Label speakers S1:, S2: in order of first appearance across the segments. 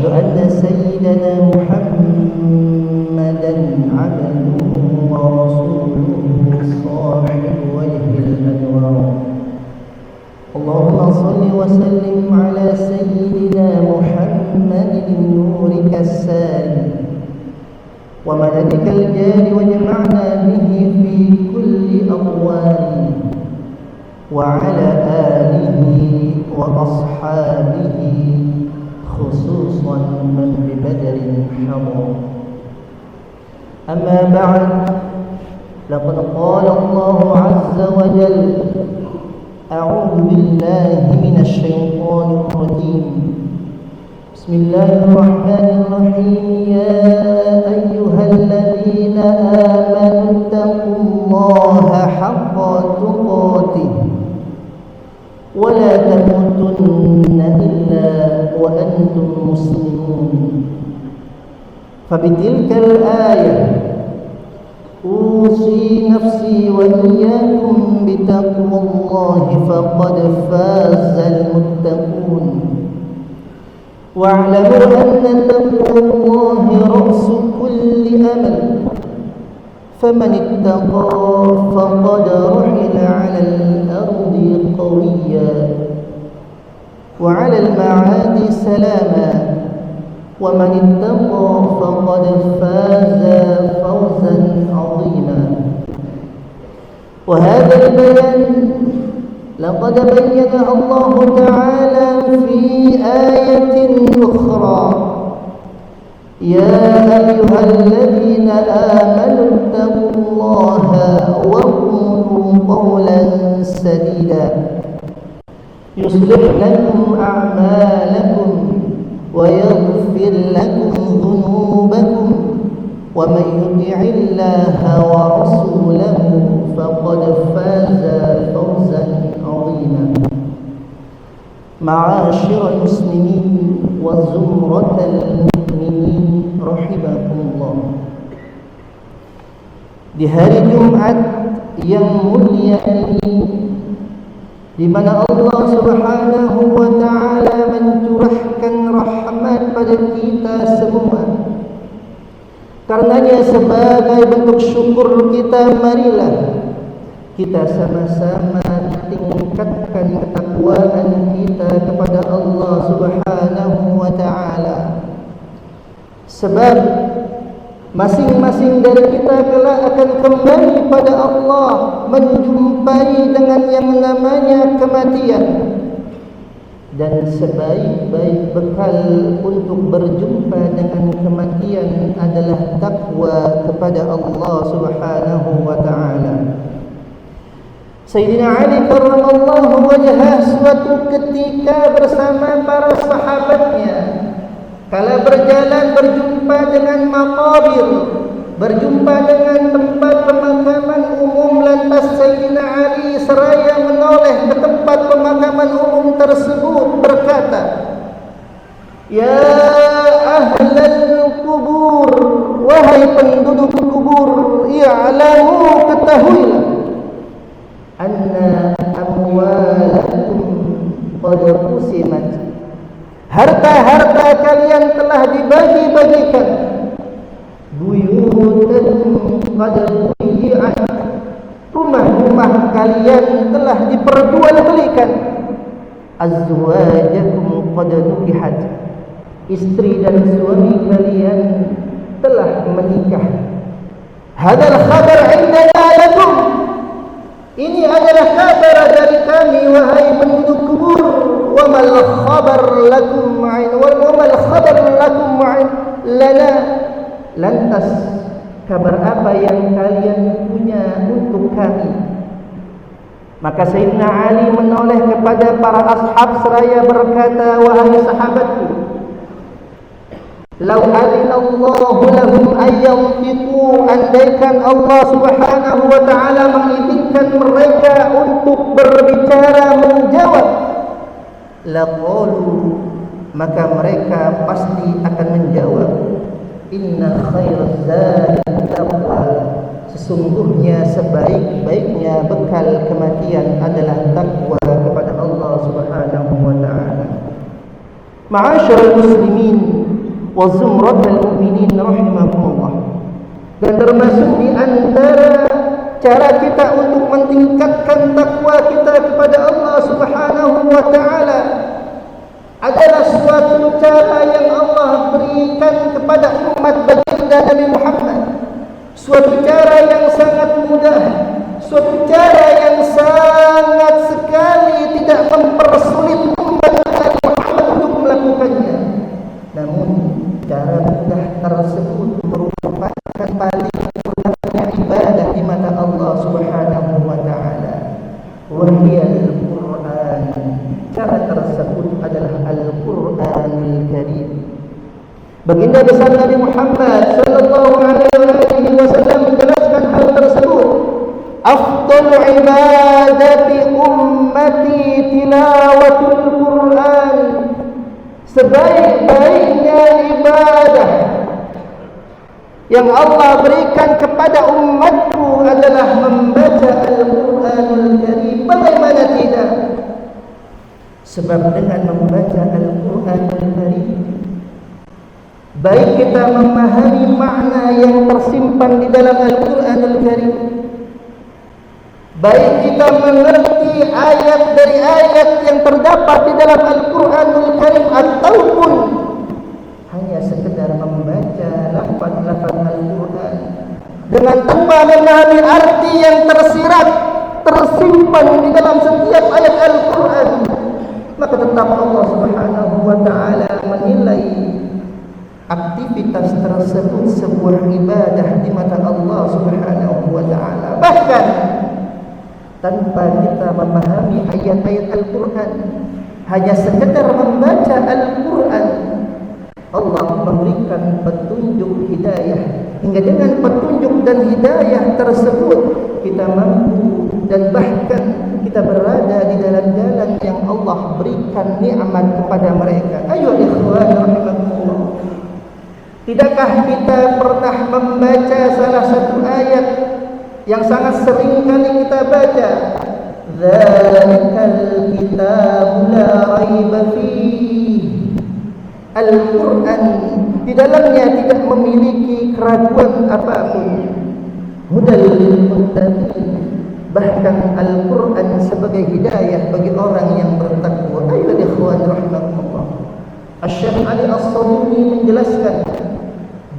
S1: سيدنا محمدا عبده ورسوله صاحب وجه الأنوار. اللهم صل وسلم على سيدنا محمد النور كالسالي وملكك الجار وجمعنا به في كل أقوال. وعلى آله وأصحابه خصوصا من ببدر حضر أما بعد لقد قال الله عز وجل أعوذ بالله من الشيطان الرجيم. بسم الله الرحمن الرحيم. يا أيها الذين آمنوا اتقوا الله حق تقاته ولا تموتن وأنتم مسلمون فبتلك الآية أوصي نفسي وإياكم بتقوى الله فقد فاز المتقون. واعلموا أن تقوى الله رأس كل أمل فمن اتقى فقد رحل على الأرض قويا. وعلى المعاد سلاما. ومن اتقى فقد فاز فوزا عظيما. وهذا البيان لقد بينه الله تعالى في آية أخرى. يا أيها الذين آمنوا اتقوا الله وقولوا قولا سديدا. يصلح لكم أعمالكم ويغفر لكم ذنوبكم ومن يطع الله ورسوله فقد فاز فوزا عظيما. معاشر المسلمين وزمرة المؤمنين رحمكم الله. di hari Jumat yang mulia ini di mana Allah Subhanahu wa taala mencurahkan rahmat pada kita semua. Karenanya sebagai bentuk syukur kita marilah kita sama-sama tingkatkan ketakwaan kita kepada Allah Subhanahu wa taala. Sebab Masing-masing dari kita kelak akan kembali pada Allah Menjumpai dengan yang namanya kematian. Dan sebaik-baik bekal untuk berjumpa dengan kematian adalah takwa kepada Allah subhanahu wa ta'ala. Sayyidina Ali karramallahu wajah suatu ketika bersama para sahabatnya kalau berjalan berjumpa dengan makabir Berjumpa dengan tempat pemakaman umum Lantas Sayyidina Ali seraya menoleh ke tempat pemakaman umum tersebut Berkata Ya ahlal kubur Wahai penduduk kubur I'lamu ketahuilah Anna amwalakum Pada kusimat Harta-harta kalian telah dibagi-bagikan Buyutakum qad buyi'at Rumah-rumah kalian telah diperjualbelikan. Azwajakum qad nukihat. Istri dan suami kalian telah menikah. Hadal khabar indana lakum Ini adalah kabar dari kami wahai penduduk kubur. Wa mal khabar lakum ma'in. Wa mal khabar lakum ma'in. Lana lantas kabar apa yang kalian punya untuk kami? Maka Sayyidina Ali menoleh kepada para ashab seraya berkata wahai sahabatku Lau adina Allah lahum ayyantiqu andaikan Allah subhanahu wa ta'ala mengizinkan mereka untuk berbicara menjawab laqalu maka mereka pasti akan menjawab inna khairaz zadi taqwa sesungguhnya sebaik-baiknya bekal kematian adalah takwa kepada Allah Subhanahu wa taala. Ma'asyiral muslimin wa zumratal mu'minin rahimakumullah dan termasuk di antara cara kita untuk meningkatkan takwa kita kepada Allah Subhanahu wa taala adalah suatu cara yang Allah berikan kepada umat baginda Nabi Muhammad. Suatu cara yang sangat mudah suatu cara yang sangat sekali tidak mempersulit umat Nabi Muhammad untuk melakukannya. Namun cara mudah tersebut merupakan paling mudahnya ibadah di mata Allah Subhanahu wa taala wahiyal Quran cara tersebut adalah Al-Quranul Karim Baginda besar Nabi Muhammad sallallahu alaihi wasallam menjelaskan hal tersebut Afdal ibadati ummati tilawatul Quran Sebaik-baiknya ibadah yang Allah berikan kepada umatku adalah membaca Al-Quranul Karim. Bagaimana tidak? Sebab dengan membaca Al-Quranul Karim, baik kita memahami makna yang tersimpan di dalam Al-Quranul Karim, baik kita mengerti ayat dari ayat yang terdapat di dalam Al-Quranul Karim ataupun hanya sekedar membaca lafaz-lafaz Al-Quran. Dengan tanpa memahami arti yang tersirat tersimpan di dalam setiap ayat Al-Quran maka tetap Allah Subhanahu wa taala menilai aktivitas tersebut sebuah ibadah di mata Allah Subhanahu wa taala. Bahkan tanpa kita memahami ayat-ayat Al-Quran hanya sekedar membaca Al-Quran Allah memberikan petunjuk hidayah. Hingga dengan petunjuk dan hidayah tersebut kita mampu dan bahkan kita berada di dalam jalan yang Allah berikan nikmat kepada mereka. Ayo ikhwan rahimakumullah tidakkah kita pernah membaca salah satu ayat yang sangat sering kali kita baca zalikal kitab la raiba fihi Al-Quran di dalamnya tidak memiliki keraguan apapun. Mudal muttaqin. Bahkan Al-Quran sebagai hidayah bagi orang yang bertakwa. Ayo ikhwan rahimakumullah. Asy-Syaikh Ali As-Sabuni menjelaskan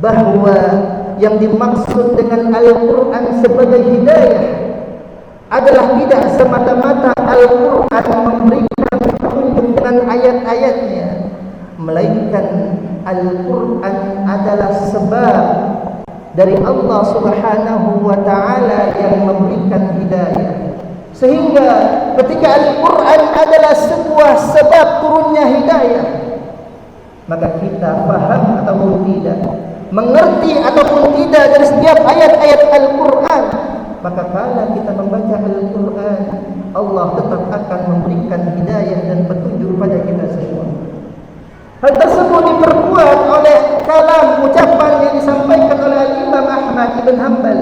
S1: bahawa yang dimaksud dengan Al-Quran sebagai hidayah adalah tidak semata-mata Al-Quran memberikan petunjuk dengan ayat-ayatnya melainkan Al-Quran adalah sebab dari Allah Subhanahu wa taala yang memberikan hidayah. Sehingga ketika Al-Quran adalah sebuah sebab turunnya hidayah maka kita faham ataupun tidak mengerti ataupun tidak dari setiap ayat-ayat Al-Quran maka kalau kita membaca Al-Quran Allah tetap akan memberikan hidayah dan petunjuk pada kita semua Hal tersebut diperkuat oleh kalam ucapan yang disampaikan oleh Imam Ahmad Ibn Hanbal.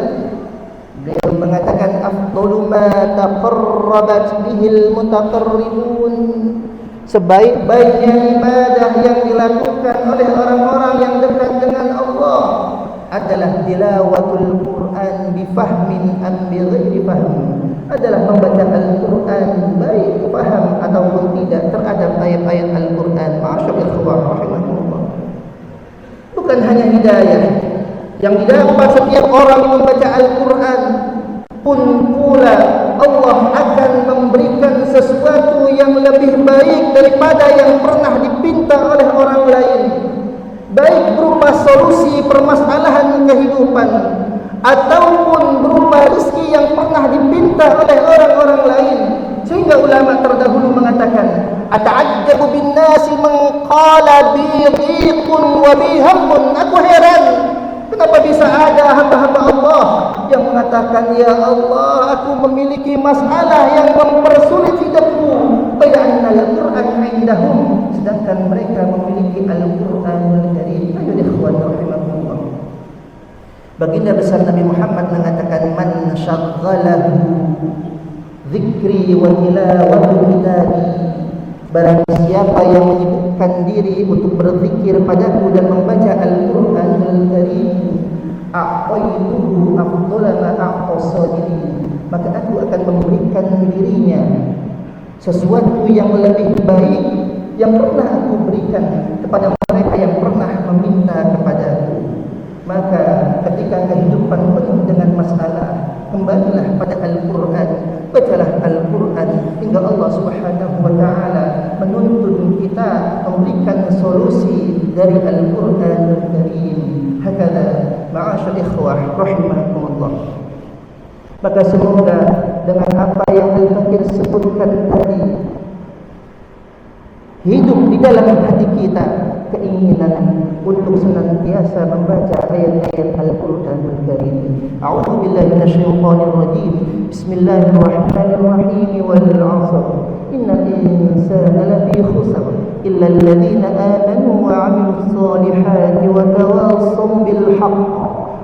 S1: Beliau mengatakan afdalu ma taqarrabat bihil mutaqarribun. Sebaik-baiknya ibadah yang dilakukan oleh orang-orang yang dekat adalah tilawatul Quran bifahmin am bighairi fahmin adalah membaca Al-Quran baik faham ataupun tidak terhadap ayat-ayat Al-Quran. Masyaallah bukan hanya hidayah. Yang didapat setiap orang membaca Al-Quran pun pula Allah akan memberikan sesuatu yang lebih baik daripada yang pernah dipinta oleh orang lain. Baik berupa solusi permasalahan kehidupan ataupun berupa rezeki yang pernah dipinta oleh orang-orang lain. Sehingga ulama terdahulu mengatakan ata'ajjabu bin nasi man qala bi dhiqun wa bi hammun. Aku heran kenapa bisa ada hamba-hamba Allah yang mengatakan ya Allah aku memiliki masalah yang mempersulit hidupku. Bayana al-Quran indahum sedangkan mereka memiliki al-Quran al-Karim ayo ikhwan rahimakumullah Baginda besar Nabi Muhammad mengatakan man syaghalahu dzikri wa tilawatu kitabi. Barang siapa yang menyibukkan diri untuk berzikir padaku dan membaca Al-Quran Al-Karim A'qaituhu afdala ma a'qasadiri Maka aku akan memberikan dirinya Sesuatu yang lebih baik Yang pernah aku berikan kepada mereka yang pernah meminta kepada aku Maka ketika kehidupan penuh dengan masalah Kembalilah pada Al-Quran. Bacalah Al-Quran. Hingga Allah subhanahu wa ta'ala Menuntun kita Memberikan solusi dari Al-Quran Al-Karim. Hakada Ma'asyur ikhwah Rahimahumullah Maka semoga Dengan apa yang Al-Fakir sebutkan tadi Hidup di dalam hati kita keinginan untuk senantiasa membaca ayat-ayat Al-Quran Al-Karim. A'udzu billahi minasyaitonir rajim. Bismillahirrahmanirrahim wal 'asr. Innal insana lafi khusr illa alladhina amanu wa 'amilus salihati wa tawassaw bil haqq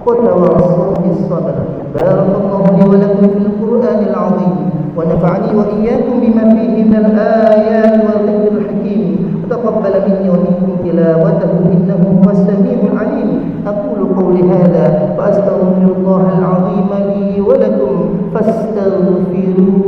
S1: wa tawassaw bis sabr. Barakallahu li wa lakum fil Qur'anil 'azim. ونفعني وإياكم بما فيه من الآيات والذكر الحكيم وتقبل مني تلاوته إنه هو السميع العليم أقول قولي هذا وأستغفر الله العظيم لي ولكم فاستغفروه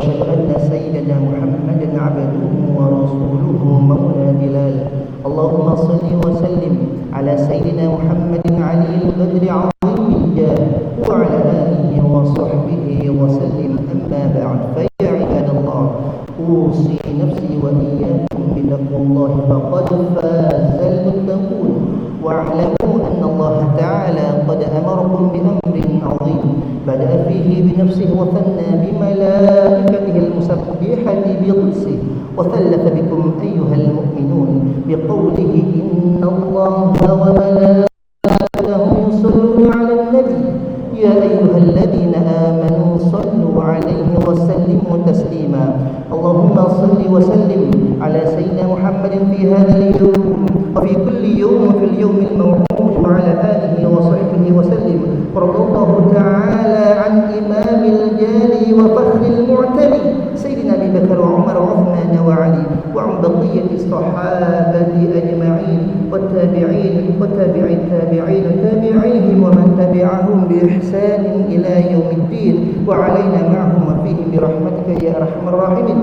S1: وأشهد أن سيدنا محمدا عبده ورسوله مولى بلال. اللهم صل وسلم على سيدنا محمد علي القدر عظيم الجاه وعلى آله وصحبه وسلم. أما بعد فيا عباد الله أوصي نفسي وإياكم بتقوى الله فقد فاز المتقون. واعلموا أن الله تعالى قد أمركم بأمر عظيم. بدأ فيه بنفسه وثنى بملائكته. بقدسه وثلث بكم أيها المؤمنون بقوله إن الله وملائكته يصلون على النبي. يا أيها الذين آمنوا صلوا عليه وسلموا تسليما. اللهم صل وسلم على سيدنا محمد في هذا اليوم وفي كل يوم في اليوم الموعود وعلى آله وصحبه وسلم. ورضى الله تعالى عن إمام الجالي وفخر وعثمان وعلي وعن بقية الصحابة أجمعين والتابعين وتابعي التابعين وتابعيهم ومن تبعهم بإحسان إلى يوم الدين وعلينا معهم وفيهم برحمتك يا أرحم الراحمين.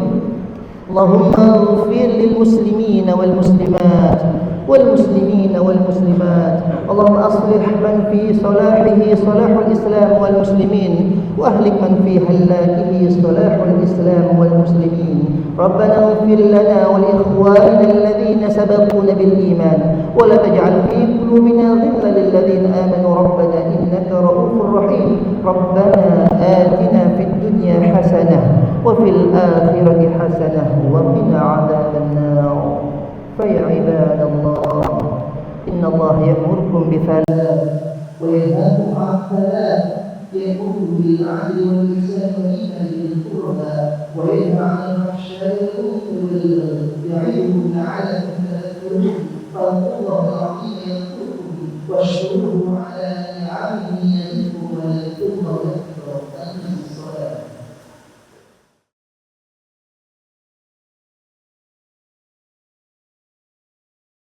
S1: اللهم اغفر للمسلمين والمسلمات والمسلمين والمسلمات. اللهم أصلح من في صلاحه صلاح الإسلام والمسلمين وأهلك من في هلاكه صلاح الإسلام والمسلمين. ربنا اغفر لنا ولإخواننا الذين سبقونا بالإيمان ولا تجعل في قلوبنا ظلا للذين آمنوا. ربنا إنك رؤوف رحيم. ربنا آتنا في الدنيا حسنة وفي الآخرة حسنة وقنا عذاب النار. فيا عباد الله إن الله يأمركم بثلاث وينهاكم عن ثلاث يأمركم بالعدل والإحسان وإيتاء ذي القربى وينهى عن الفحشاء والمنكر يعظكم لعلكم تذكرون. فاذكروا الله العظيم يذكركم واشكروه.